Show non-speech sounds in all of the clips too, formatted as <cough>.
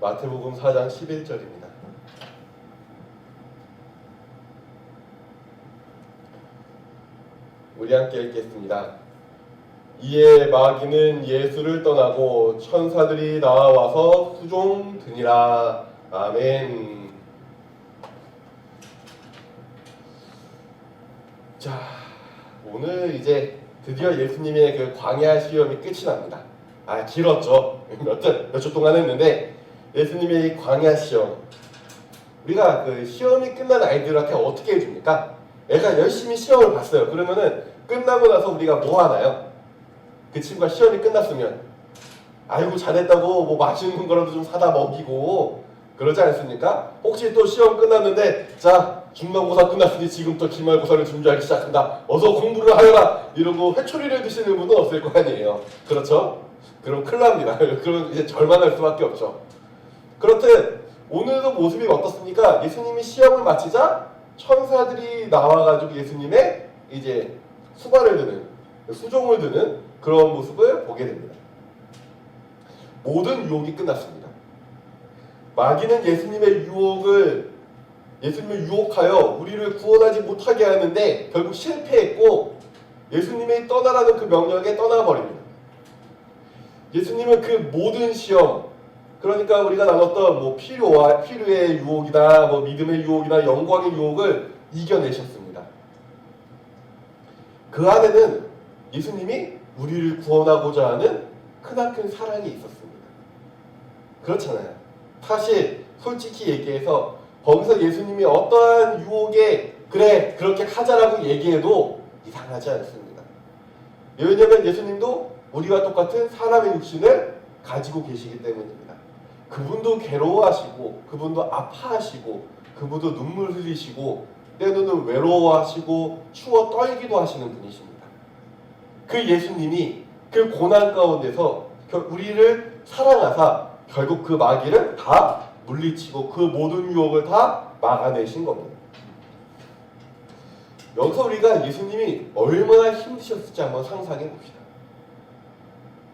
마태복음 4장 11절입니다. 우리 함께 읽겠습니다. 이에 마귀는 예수를 떠나고 천사들이 나와서 수종 드니라. 아멘. 자, 오늘 이제 드디어 예수님의 그 광야 시험이 끝이 납니다. 아, 길었죠. 몇주 동안 했는데 예수님의 이 광야 시험. 우리가 그 시험이 끝난 아이들한테 어떻게 해줍니까? 애가 열심히 시험을 봤어요. 그러면은 끝나고 나서 우리가 뭐 하나요? 그 친구가 시험이 끝났으면 아이고 잘했다고 뭐 맛있는 거라도 좀 사다 먹이고 그러지 않습니까? 혹시 또 시험 끝났는데 자 중간고사 끝났으니 지금 또 기말고사를 준비하기 시작한다. 어서 공부를 하여라 이러고 회초리를 드시는 분은 없을 거 아니에요. 그렇죠? 그럼 큰일 납니다. <laughs> 그럼 이제 절망할 수밖에 없죠. 그렇듯 오늘도 모습이 어떻습니까? 예수님이 시험을 마치자 천사들이 나와가지고 예수님의 이제 수발을 드는 수종을 드는 그런 모습을 보게 됩니다. 모든 유혹이 끝났습니다. 마귀는 예수님의 유혹을 예수님을 유혹하여 우리를 구원하지 못하게 하는데 결국 실패했고 예수님이 떠나라는 그 명령에 떠나버립니다. 예수님은 그 모든 시험 그러니까 우리가 나눴던 뭐 필요와 필요의 유혹이나 뭐 믿음의 유혹이나 영광의 유혹을 이겨내셨습니다. 그 안에는 예수님이 우리를 구원하고자 하는 크나큰 사랑이 있었습니다. 그렇잖아요. 사실 솔직히 얘기해서 거기서 예수님이 어떠한 유혹에 그래 그렇게 하자라고 얘기해도 이상하지 않습니다. 왜냐하면 예수님도 우리와 똑같은 사람의 육신을 가지고 계시기 때문입니다. 그분도 괴로워하시고 그분도 아파하시고 그분도 눈물 흘리시고 때로는 외로워하시고 추워 떨기도 하시는 분이십니다. 그 예수님이 그 고난 가운데서 결- 우리를 사랑하사 결국 그 마귀를 다 물리치고 그 모든 유혹을 다 막아내신 겁니다. 여기서 우리가 예수님이 얼마나 힘드셨을지 한번 상상해 봅시다.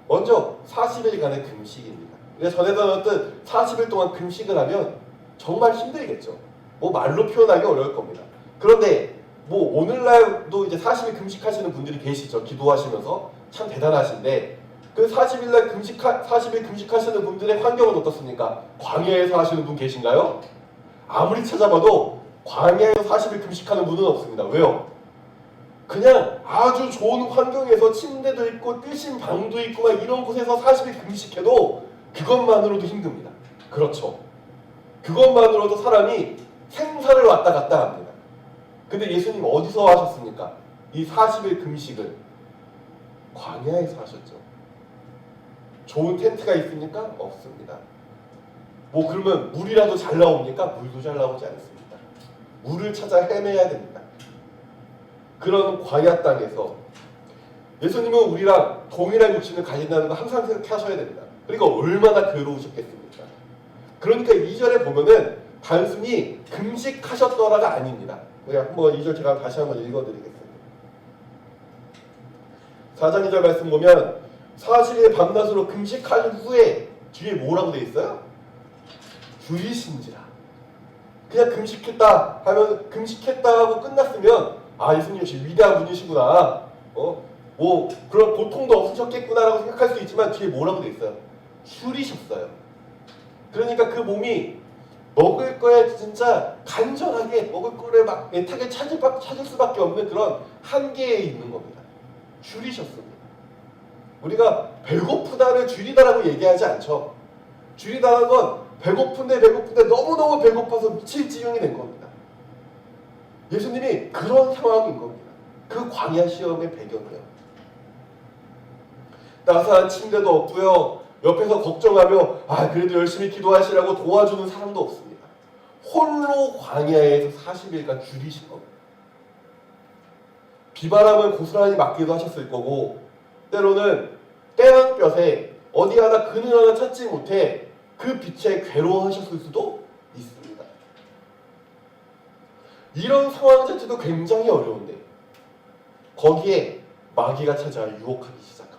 먼저 40일간의 금식입니다. 우리가 전에 나눴던 40일 동안 금식을 하면 정말 힘들겠죠. 뭐 말로 표현하기 어려울 겁니다. 그런데 뭐 오늘날도 이제 40일 금식하시는 분들이 계시죠. 기도하시면서 참 대단하신데 그 40일 날 금식하 40일 금식하시는 분들의 환경은 어떻습니까? 광야에서 하시는 분 계신가요? 아무리 찾아봐도 광야에서 40일 금식하는 분은 없습니다. 왜요? 그냥 아주 좋은 환경에서 침대도 있고 뜨신 방도 있고 막 이런 곳에서 40일 금식해도 그것만으로도 힘듭니다. 그렇죠. 그것만으로도 사람이 생사를 왔다 갔다 합니다. 근데 예수님 어디서 하셨습니까? 이 40일 금식을 광야에서 하셨죠. 좋은 텐트가 있습니까? 없습니다. 뭐 그러면 물이라도 잘 나옵니까? 물도 잘 나오지 않습니다. 물을 찾아 헤매야 됩니다. 그런 광야 땅에서 예수님은 우리랑 동일한 육신을 가진다는 거 항상 생각하셔야 됩니다. 그러니까 얼마나 괴로우셨겠습니까? 그러니까 2절에 보면은 단순히 금식하셨더라가 아닙니다. 우리 한번 2절 제가 다시 한번 읽어드리겠습니다. 4장 2절 말씀 보면 40일 밤낮으로 금식한 후에 뒤에 뭐라고 돼 있어요? 줄이신지라. 그냥 금식했다 하면 금식했다 하고 끝났으면 아 예수님 역시 위대한 분이시구나. 어? 뭐 그런 고통도 없으셨겠구나라고 생각할 수 있지만 뒤에 뭐라고 돼 있어요? 줄이셨어요. 그러니까 그 몸이 먹을 거에 진짜 간절하게 먹을 거를 막 애타게 찾을, 바- 찾을 수밖에 없는 그런 한계에 있는 겁니다. 줄이셨습니다. 우리가 배고프다를 줄이다라고 얘기하지 않죠. 줄이다는 건 배고픈데 배고픈데 너무너무 배고파서 미칠 지경이 된 겁니다. 예수님이 그런 상황인 겁니다. 그 광야 시험의 배경이요. 따스한 침대도 없고요. 옆에서 걱정하며 아 그래도 열심히 기도하시라고 도와주는 사람도 없습니다. 홀로 광야에서 40일간 줄이신 겁니다. 비바람을 고스란히 맞기도 하셨을 거고 때로는 때랑볕에 어디 하나 그늘 하나 찾지 못해 그 빛에 괴로워하셨을 수도 있습니다. 이런 상황 자체도 굉장히 어려운데 거기에 마귀가 찾아와 유혹하기 시작합니다.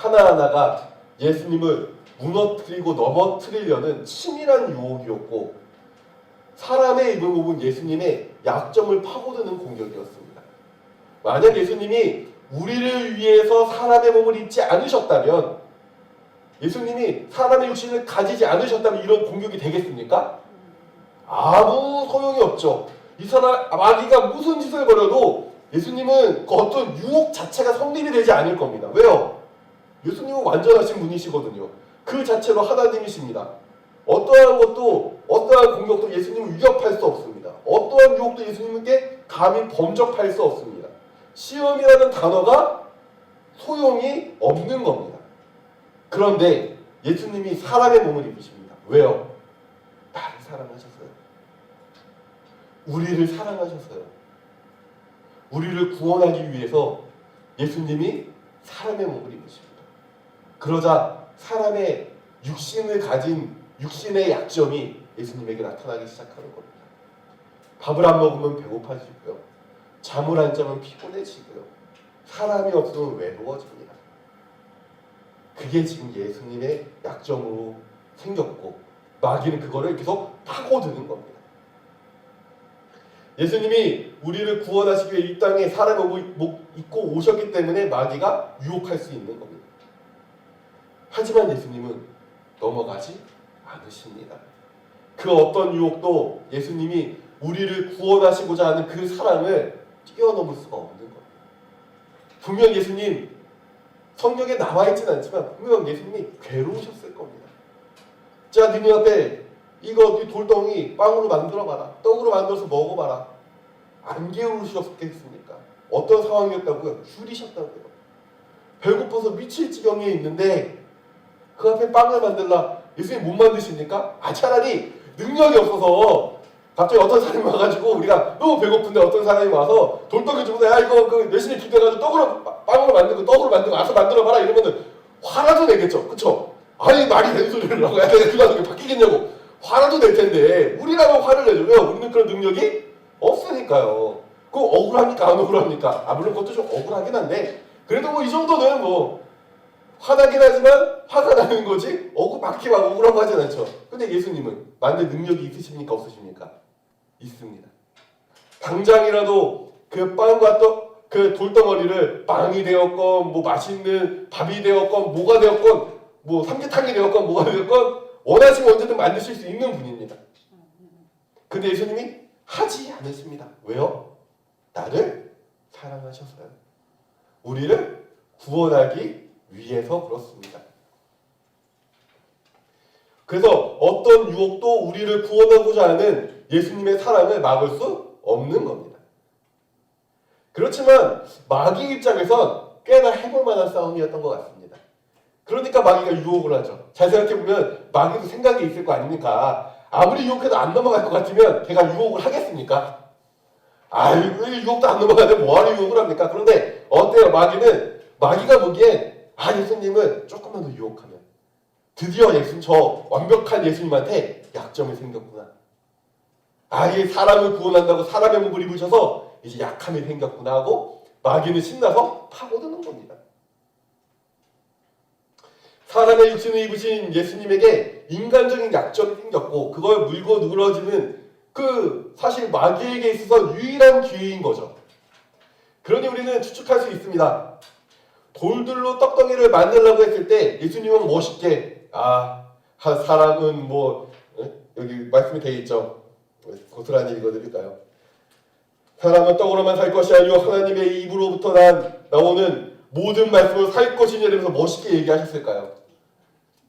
하나하나가 예수님을 무너뜨리고 넘어뜨리려는 치밀한 유혹이었고 사람의 입을 뽑은 예수님의 약점을 파고드는 공격이었습니다. 만약 예수님이 우리를 위해서 사람의 몸을 입지 않으셨다면 예수님이 사람의 육신을 가지지 않으셨다면 이런 공격이 되겠습니까? 아무 소용이 없죠. 이 사람 마귀가 무슨 짓을 벌여도 예수님은 그 어떤 유혹 자체가 성립이 되지 않을 겁니다. 왜요? 예수님은 완전하신 분이시거든요. 그 자체로 하나님이십니다. 어떠한 것도 어떠한 공격도 예수님을 위협할 수 없습니다. 어떠한 유혹도 예수님께 감히 범접할 수 없습니다. 시험이라는 단어가 소용이 없는 겁니다. 그런데 예수님이 사람의 몸을 입으십니다. 왜요? 나를 사랑하셨어요. 우리를 사랑하셨어요. 우리를 구원하기 위해서 예수님이 사람의 몸을 입으십니다. 그러자 사람의 육신을 가진 육신의 약점이 예수님에게 나타나기 시작하는 겁니다. 밥을 안 먹으면 배고파지고요. 잠을 안 자면 피곤해지고요. 사람이 없으면 외로워집니다. 그게 지금 예수님의 약점으로 생겼고 마귀는 그거를 계속 파고드는 겁니다. 예수님이 우리를 구원하시기 위해 이 땅에 몸을 입고 오셨기 때문에 마귀가 유혹할 수 있는 겁니다. 하지만 예수님은 넘어가지 않으십니다. 그 어떤 유혹도 예수님이 우리를 구원하시고자 하는 그 사랑을 뛰어넘을 수가 없는 겁니다. 분명 예수님 성경에 나와 있지는 않지만 분명 예수님이 괴로우셨을 겁니다. 자, 니네 앞에 이거 이 돌덩이 빵으로 만들어 봐라. 떡으로 만들어서 먹어 봐라. 안 게으르셨겠습니까? 어떤 상황이었다고요? 줄이셨다고요. 배고파서 미칠 지경에 있는데 그 앞에 빵을 만들라 예수님 못 만드십니까? 아 차라리 능력이 없어서 갑자기 어떤 사람이 와가지고 우리가 너무 배고픈데 어떤 사람이 와서 돌덩이 주고 야 이거 그 열심히 기도해가지고 떡으로 빠- 빵으로 만들고 떡으로 만들고 와서 만들어 봐라 이러면은 화라도 내겠죠 그쵸? 아니 말이 되는 소리를 하고 야 내가 어떻게 바뀌겠냐고 화라도 낼 텐데 우리라면 화를 왜? 우리는 그런 능력이 없으니까요 그 억울합니까 안 억울합니까? 아 물론 그것도 좀 억울하긴 한데 그래도 뭐 이 정도는 뭐 화나긴 하지만 화가 나는 거지 억울 막히 막 억울하고 하진 않죠. 근데 예수님은 만들 능력이 있으십니까 없으십니까? 있습니다. 당장이라도 그 빵과 떡 그 돌덩어리를 빵이 되었건 뭐 맛있는 밥이 되었건 뭐가 되었건 뭐 삼계탕이 되었건 뭐가 되었건 원하시면 언제든 만드실 수 있는 분입니다. 근데 예수님이 하지 않으십니다. 왜요? 나를 사랑하셔서요. 우리를 구원하기 위해서 그렇습니다. 그래서 어떤 유혹도 우리를 구원하고자 하는 예수님의 사랑을 막을 수 없는 겁니다. 그렇지만 마귀 입장에선 꽤나 해볼 만한 싸움이었던 것 같습니다. 그러니까 마귀가 유혹을 하죠. 잘 생각해보면 마귀도 생각이 있을 거 아닙니까? 아무리 유혹해도 안 넘어갈 것 같으면 걔가 유혹을 하겠습니까? 아이고 유혹도 안 넘어가는데 뭐하러 유혹을 합니까? 그런데 어때요? 마귀는 마귀가 보기엔 아 예수님은 조금만 더 유혹하면 드디어 예수님 저 완벽한 예수님한테 약점이 생겼구나. 아예 사람을 구원한다고 사람의 몸을 입으셔서 이제 약함이 생겼구나 하고 마귀는 신나서 파고드는 겁니다. 사람의 육신을 입으신 예수님에게 인간적인 약점이 생겼고 그걸 물고 늘어지는 그 사실 마귀에게 있어서 유일한 기회인 거죠. 그러니 우리는 추측할 수 있습니다. 돌들로 떡덩이를 만들려고 했을 때 예수님은 멋있게 아한 사람은 뭐 에? 여기 말씀이 되어 있죠. 고스란히 읽어드릴까요? 사람은 떡으로만 살 것이 아니요 하나님의 입으로부터 난 나오는 모든 말씀을 살 것이냐 이러면서 멋있게 얘기하셨을까요?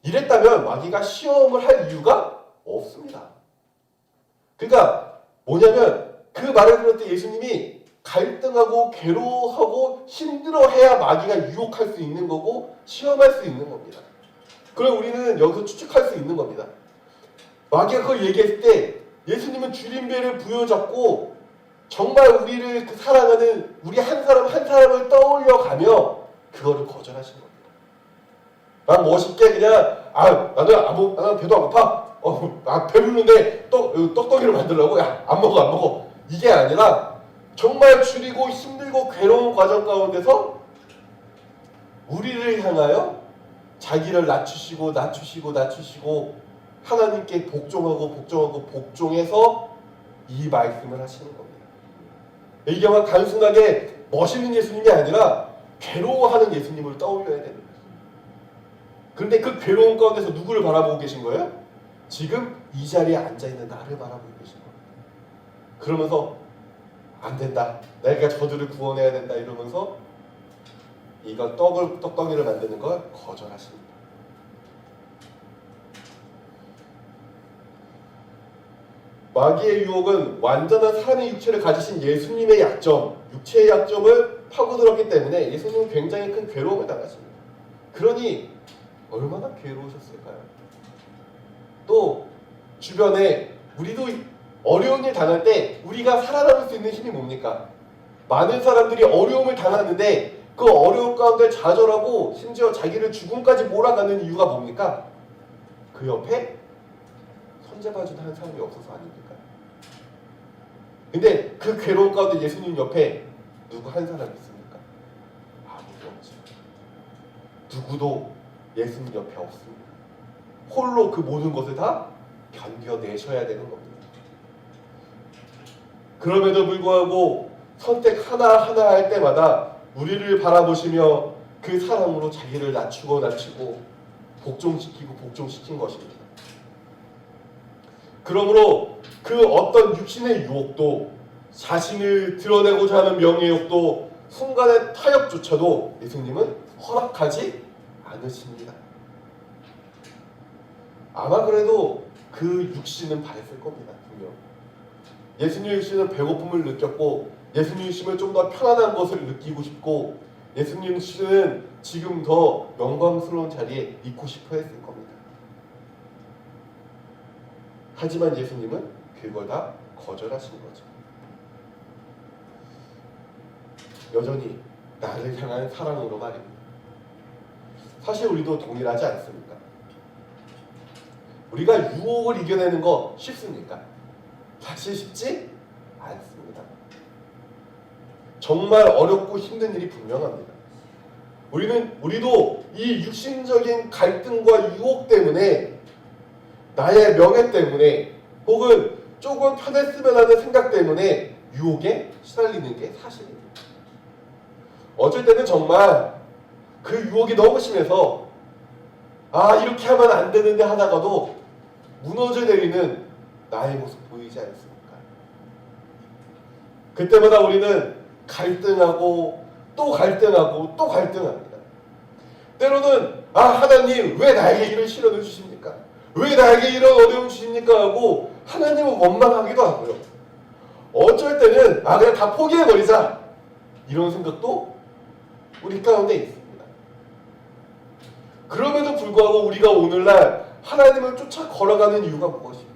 이랬다면 마귀가 시험을 할 이유가 없습니다. 그러니까 뭐냐면 그 말을 들을 때 예수님이 갈등하고 괴로워하고 힘들어해야 마귀가 유혹할 수 있는 거고 시험할 수 있는 겁니다. 그럼 우리는 여기서 추측할 수 있는 겁니다. 마귀가 그걸 얘기했을 때 예수님은 주림배를 부여잡고 정말 우리를 그 사랑하는 우리 한 사람 한 사람을 떠올려 가며 그거를 거절하신 겁니다. 난 멋있게 그냥 아 나도 아무 나는 배도 안 고파 어, 아 배부른데 떡 어, 떡떡이를 만들라고 야 안 먹어 안 먹어 이게 아니라 정말 줄이고 힘들고 괴로운 과정 가운데서 우리를 향하여 자기를 낮추시고 낮추시고 낮추시고 하나님께 복종하고 복종하고 복종해서 이 말씀을 하시는 겁니다. 이게 막 단순하게 멋있는 예수님이 아니라 괴로워하는 예수님을 떠올려야 되는 거예요. 그런데 그 괴로운 가운데서 누구를 바라보고 계신 거예요? 지금 이 자리에 앉아 있는 나를 바라보고 계신 거예요. 그러면서 안 된다. 내가 저들을 구원해야 된다 이러면서 이거 떡을 떡덩이를 만드는 걸 거절하십니다. 마귀의 유혹은 완전한 사람의 육체를 가지신 예수님의 약점, 육체의 약점을 파고들었기 때문에 예수님은 굉장히 큰 괴로움을 당하십니다. 그러니 얼마나 괴로우셨을까요? 또 주변에 우리도 어려운 일 당할 때 우리가 살아남을 수 있는 힘이 뭡니까? 많은 사람들이 어려움을 당하는데 그 어려움 가운데 좌절하고 심지어 자기를 죽음까지 몰아가는 이유가 뭡니까? 그 옆에 손잡아주는 한 사람이 없어서 아닙니까? 근데 그 괴로운 가운데 예수님 옆에 누구 한 사람 있습니까? 아무도 없죠. 누구도 예수님 옆에 없습니다. 홀로 그 모든 것을 다 견뎌내셔야 되는 겁니다. 그럼에도 불구하고 선택 하나하나 할 때마다 우리를 바라보시며 그 사랑으로 자기를 낮추고 낮추고 복종시키고 복종시킨 것입니다. 그러므로 그 어떤 육신의 유혹도 자신을 드러내고자 하는 명예욕도 순간의 타협조차도 예수님은 허락하지 않으십니다. 아마 그래도 그 육신은 바랬을 겁니다. 분명. 예수님 육신은 배고픔을 느꼈고 예수님 육신은 좀더 편안한 것을 느끼고 싶고 예수님 육신은 지금 더 영광스러운 자리에 있고 싶어 했을 겁니다. 하지만 예수님은 그걸 다 거절하신 거죠. 여전히 나를 향한 사랑으로 말입니다. 사실 우리도 동일하지 않습니까? 우리가 유혹을 이겨내는 거 쉽습니까? 사실 쉽지 않습니다. 정말 어렵고 힘든 일이 분명합니다. 우리는 우리도 이 육신적인 갈등과 유혹 때문에 나의 명예 때문에 혹은 조금 편했으면 하는 생각 때문에 유혹에 시달리는 게 사실입니다. 어쩔 때는 정말 그 유혹이 너무 심해서 아 이렇게 하면 안 되는데 하다가도 무너져 내리는 나의 모습 않습니까? 그때마다 우리는 갈등하고 또 갈등하고 또 갈등합니다. 때로는 아 하나님 왜 나에게 이런 시련을 주십니까? 왜 나에게 이런 어려움 주십니까? 하고 하나님을 원망하기도 하고요. 어쩔 때는 아 그냥 다 포기해버리자 이런 생각도 우리 가운데 있습니다. 그럼에도 불구하고 우리가 오늘날 하나님을 쫓아 걸어가는 이유가 무엇입니까?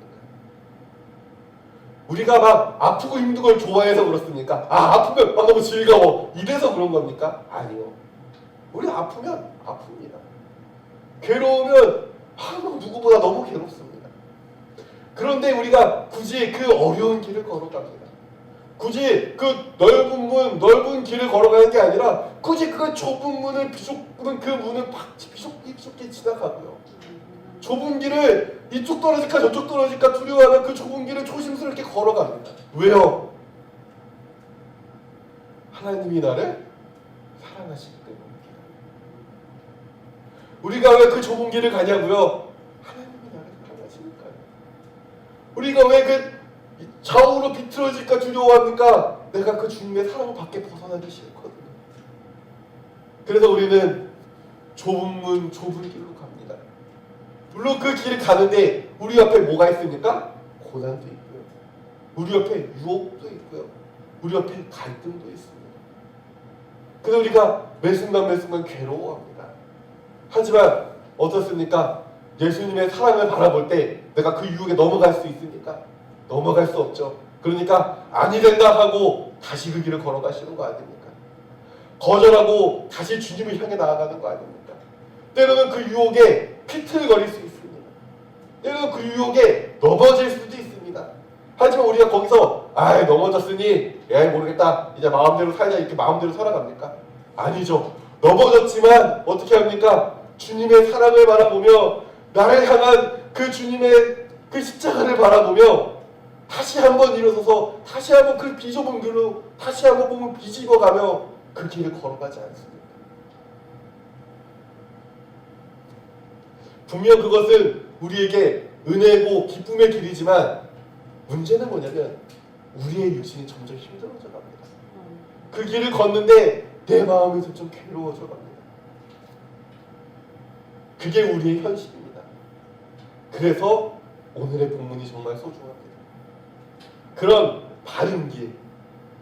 우리가 막 아프고 힘든 걸 좋아해서 그렇습니까? 아 아프면 아, 너무 즐거워 이래서 그런 겁니까? 아니요. 우리 아프면 아픕니다. 괴로우면 아, 누구보다 너무 괴롭습니다. 그런데 우리가 굳이 그 어려운 길을 걸어갑니다. 굳이 그 넓은 문, 넓은 길을 걸어가는 게 아니라 굳이 그 좁은 문을 비좁은 그 문을 막 비좁게 비좁게 지나가고요. 좁은 길을 이쪽 떨어질까 저쪽 떨어질까 두려워하는 그 좁은 길을 조심스럽게 걸어갑니다. 왜요? 하나님이 나를 사랑하시기 때문입니다. 우리가 왜 그 좁은 길을 가냐고요? 하나님이 나를 사랑하시니까요. 우리가 왜 그 좌우로 비틀어질까 두려워합니까? 내가 그 주님의 사랑 밖에 벗어나기 싫거든요. 그래서 우리는 좁은 문, 좁은 길로 갑니다. 물론 그 길을 가는데 우리 옆에 뭐가 있습니까? 고난도 있고요. 우리 옆에 유혹도 있고요. 우리 옆에 갈등도 있습니다. 그래서 우리가 매 순간 매 순간 괴로워합니다. 하지만 어떻습니까? 예수님의 사랑을 바라볼 때 내가 그 유혹에 넘어갈 수 있습니까? 넘어갈 수 없죠. 그러니까 아니 된다 하고 다시 그 길을 걸어가시는 거 아닙니까? 거절하고 다시 주님을 향해 나아가는 거 아닙니까? 때로는 그 유혹에 피틀거릴 수 그 유혹에 넘어질 수도 있습니다. 하지만 우리가 거기서 아 넘어졌으니 야 모르겠다 이제 마음대로 살자 이렇게 마음대로 살아갑니까? 아니죠. 넘어졌지만 어떻게 합니까? 주님의 사랑을 바라보며 나를 향한 그 주님의 그 십자가를 바라보며 다시 한번 일어서서 다시 한번 그 비좁은 길로 다시 한번 몸을 비집어 가며 그 길을 걸어가지 않습니다. 분명 그것은 우리에게 은혜고 기쁨의 길이지만 문제는 뭐냐면 우리의 육신이 점점 힘들어져 갑니다. 그 길을 걷는데 내 마음이 점점 괴로워져 갑니다. 그게 우리의 현실입니다. 그래서 오늘의 본문이 정말 소중합니다. 그런 바른 길,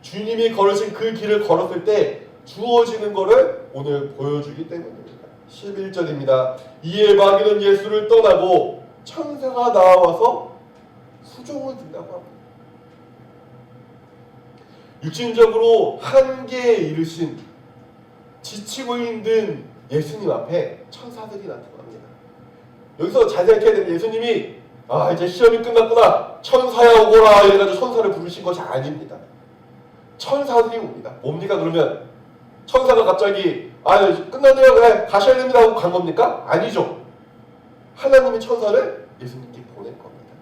주님이 걸으신 그 길을 걸었을 때 주어지는 것을 오늘 보여주기 때문입니다. 11절입니다. 이에 마귀는 예수를 떠나고 천사가 나와서 수종을 든다고 합니다. 육신적으로 한계에 이르신 지치고 힘든 예수님 앞에 천사들이 나타납니다. 여기서 잘 생각해야 되는 예수님이 아 이제 시험이 끝났구나 천사야 오거라 이래가지고 천사를 부르신 것이 아닙니다. 천사들이 옵니다. 뭡니까 그러면 천사가 갑자기 아 끝났네요 그래 가셔야 됩니다 하고 간 겁니까? 아니죠. 하나님이 천사를 예수님께 보낸 겁니다.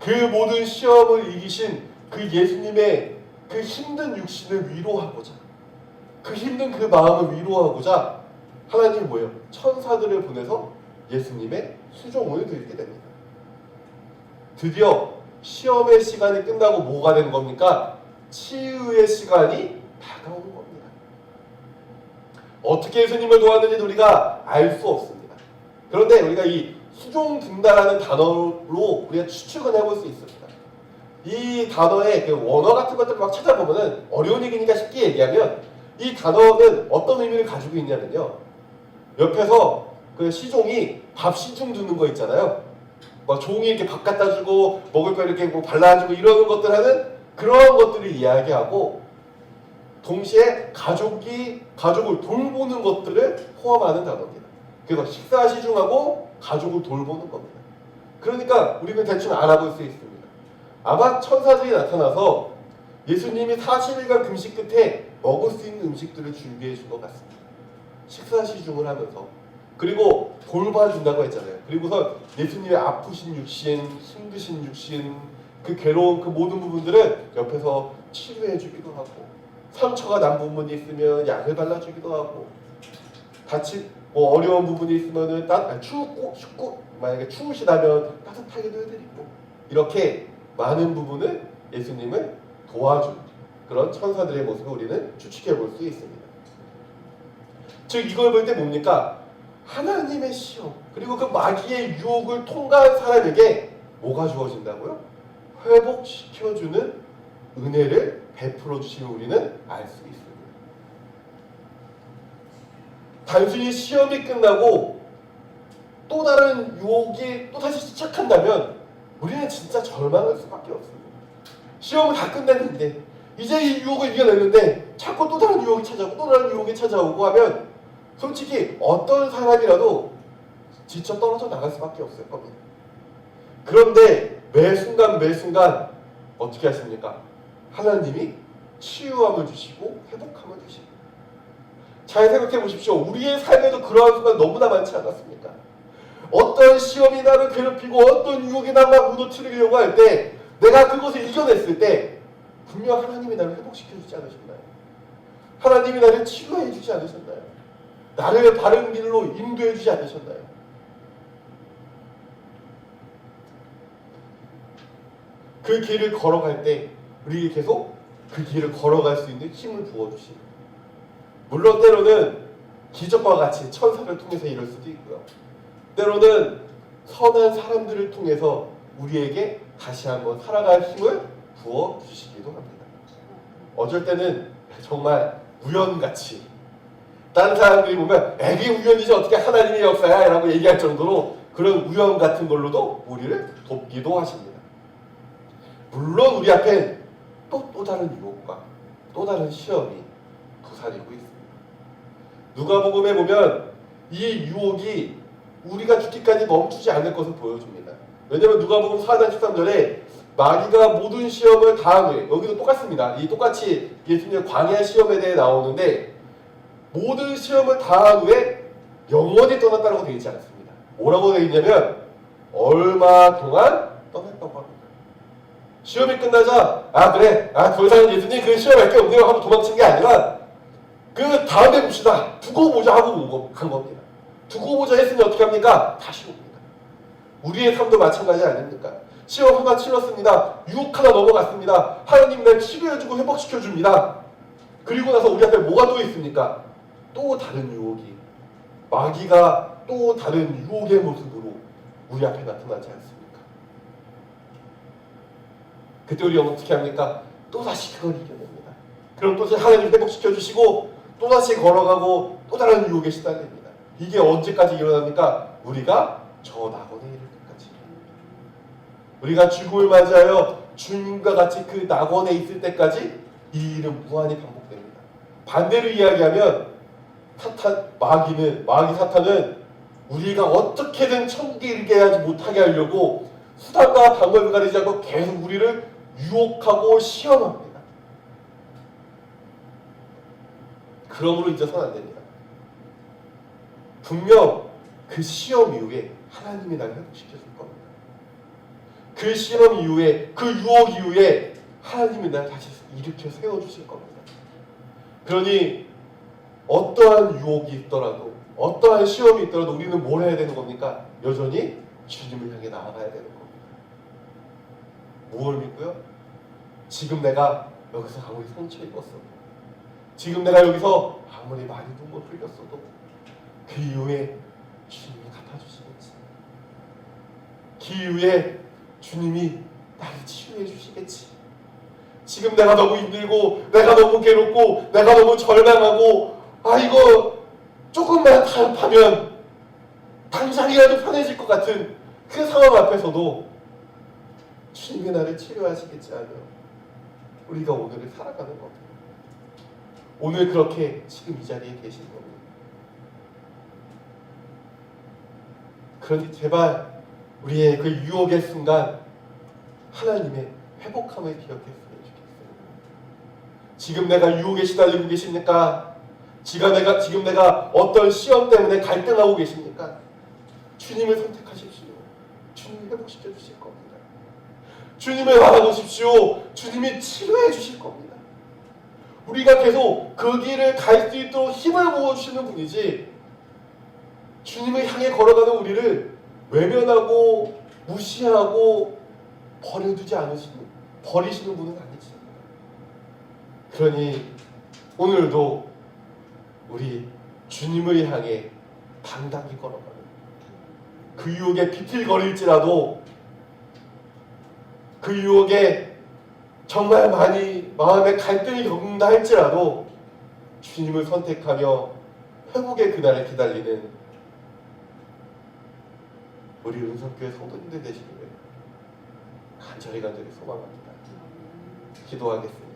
그 모든 시험을 이기신 그 예수님의 그 힘든 육신을 위로하고자 그 힘든 그 마음을 위로하고자 하나님이 뭐예요? 천사들을 보내서 예수님의 수종을 드리게 됩니다. 드디어 시험의 시간이 끝나고 뭐가 되는 겁니까? 치유의 시간이 다가오는 겁니다. 어떻게 예수님을 도왔는지 우리가 알 수 없습니다. 그런데 우리가 이 수종 든다라는 단어로 우리가 추측을 해볼 수 있습니다. 이 단어의 그 원어 같은 것들을 막 찾아보면은 어려운 얘기니까 쉽게 얘기하면 이 단어는 어떤 의미를 가지고 있냐면요. 옆에서 그 시종이 밥 시중 두는 거 있잖아요. 막 종이 이렇게 밥 갖다 주고 먹을 거 이렇게 뭐 발라주고 이러는 것들 하는 그런 것들을 이야기하고 동시에 가족이 가족을 돌보는 것들을 포함하는 단어입니다. 그래서 식사 시중하고 가족을 돌보는 겁니다. 그러니까 우리는 대충 알아볼 수 있습니다. 아마 천사들이 나타나서 예수님이 40일간 금식 끝에 먹을 수 있는 음식들을 준비해 준 것 같습니다. 식사 시중을 하면서 그리고 돌봐준다고 했잖아요. 그리고서 예수님의 아프신 육신, 힘드신 육신, 그 괴로운 그 모든 부분들을 옆에서 치료해 주기도 하고 상처가 난 부분이 있으면 약을 발라주기도 하고 같이 뭐 어려운 부분이 있으면은 따 아니, 추웠고 춥고 만약에 추우시다면 따뜻하게도 해드리고 이렇게 많은 부분을 예수님을 도와준 그런 천사들의 모습을 우리는 추측해 볼 수 있습니다. 즉 이걸 볼 때 뭡니까? 하나님의 시험 그리고 그 마귀의 유혹을 통과한 사람에게 뭐가 주어진다고요? 회복시켜주는 은혜를 베풀어 주시면 우리는 알 수 있습니다. 단순히 시험이 끝나고 또 다른 유혹이 또 다시 시작한다면 우리는 진짜 절망할 수밖에 없습니다. 시험을 다 끝냈는데 이제 이 유혹을 이겨냈는데 자꾸 또 다른 유혹이 찾아오고 또 다른 유혹이 찾아오고 하면 솔직히 어떤 사람이라도 지쳐 떨어져 나갈 수밖에 없을 겁니다. 그런데 매 순간 매 순간 어떻게 하십니까? 하나님이 치유함을 주시고 회복함을 주시고 잘 생각해 보십시오. 우리의 삶에도 그러한 순간 너무나 많지 않았습니까? 어떤 시험이 나를 괴롭히고 어떤 유혹이 나를 무너뜨리려고 할 때 내가 그것을 이겨냈을 때 분명 하나님이 나를 회복시켜 주지 않으셨나요? 하나님이 나를 치료해 주지 않으셨나요? 나를 바른 길로 인도해 주지 않으셨나요? 그 길을 걸어갈 때 우리에게 계속 그 길을 걸어갈 수 있는 힘을 부어주시고 물론 때로는 기적과 같이 천사를 통해서 이럴 수도 있고요. 때로는 선한 사람들을 통해서 우리에게 다시 한번 살아갈 힘을 부어 주시기도 합니다. 어쩔 때는 정말 우연같이 다른 사람들이 보면 에게 우연이지 어떻게 하나님의 역사야 라고 얘기할 정도로 그런 우연 같은 걸로도 우리를 돕기도 하십니다. 물론 우리 앞엔 또, 또 다른 유혹과 또 다른 시험이 도사리고 있습니다. 누가복음에 보면 이 유혹이 우리가 죽기까지 멈추지 않을 것을 보여줍니다. 왜냐하면 누가복음 4장 13절에 마귀가 모든 시험을 다한 후에 여기도 똑같습니다. 이 똑같이 예수님의 광야 시험에 대해 나오는데 모든 시험을 다한 후에 영원히 떠났다고 되어 있지 않습니다. 뭐라고 되어 있냐면 얼마 동안. 시험이 끝나자 아 그래 아더 이상 예수님 그 시험할 게 없네요 하고 도망친 게 아니라 그 다음에 봅시다 두고 보자 하고 간 겁니다. 두고 보자 했으니 어떻게 합니까? 다시 옵니다. 우리의 삶도 마찬가지 아닙니까? 시험 하나 치렀습니다. 유혹 하나 넘어갔습니다. 하나님 날 치료해주고 회복시켜줍니다. 그리고 나서 우리 앞에 뭐가 또 있습니까? 또 다른 유혹이 마귀가 또 다른 유혹의 모습으로 우리 앞에 나타나지 않습니까? 그때 우리 어떻게 합니까? 또다시 그걸 이겨냅니다. 그럼 또 하나님 회복시켜 주시고 또다시 걸어가고 또 다른 유혹에 시달립니다. 이게 언제까지 일어납니까? 우리가 저 낙원에 이를 때까지. 우리가 죽음을 맞이하여 주님과 같이 그 낙원에 있을 때까지 이 일은 무한히 반복됩니다. 반대로 이야기하면 사탄 마귀는 마귀 사탄은 우리가 어떻게든 천국에 이르게 하지 못하게 하려고 수단과 방법을 가리지 않고 계속 우리를 유혹하고 시험합니다. 그러므로 잊어서는 안 됩니다. 분명 그 시험 이후에 하나님이 나를 회복시켜 줄 겁니다. 그 시험 이후에 그 유혹 이후에 하나님이 나를 다시 일으켜 세워 주실 겁니다. 그러니 어떠한 유혹이 있더라도 어떠한 시험이 있더라도 우리는 뭘 해야 되는 겁니까? 여전히 주님을 향해 나아가야 되는 겁니다. 무엇을 믿고요? 지금 내가 여기서 아무리 상처 입었어도 지금 내가 여기서 아무리 많이 눈물 흘렸어도 그 이후에 주님이 갚아주시겠지. 그 이후에 주님이 나를 치유해 주시겠지. 지금 내가 너무 힘들고 내가 너무 괴롭고 내가 너무 절망하고 아 이거 조금만 타협하면 당장이라도 편해질 것 같은 그 상황 앞에서도 주님이 나를 치료하시겠지 하며 우리가 오늘을 살아가는 겁니다. 오늘 그렇게 지금 이 자리에 계신 겁니다. 그러니 제발 우리의 그 유혹의 순간 하나님의 회복함을 기억했으면 좋겠어요. 지금 내가 유혹에 시달리고 계십니까? 지금 내가 지금 내가 어떤 시험 때문에 갈등하고 계십니까? 주님을 선택하십시오. 주님 회복시켜 주실 겁니다. 주님을 바라보십시오. 주님이 치료해 주실 겁니다. 우리가 계속 그 길을 갈 수 있도록 힘을 부어 주시는 분이지. 주님을 향해 걸어가는 우리를 외면하고 무시하고 버려두지 않으시는 버리시는 분은 아니십니다. 그러니 오늘도 우리 주님을 향해 당당히 걸어가는 그 유혹에 비틀거릴지라도 그 유혹에 정말 많이 마음에 갈등이 겪는다 할지라도 주님을 선택하며 회복의 그날을 기다리는 우리 은성교회 성도님들 되시기를 간절히 간절히 소망합니다. 기도하겠습니다.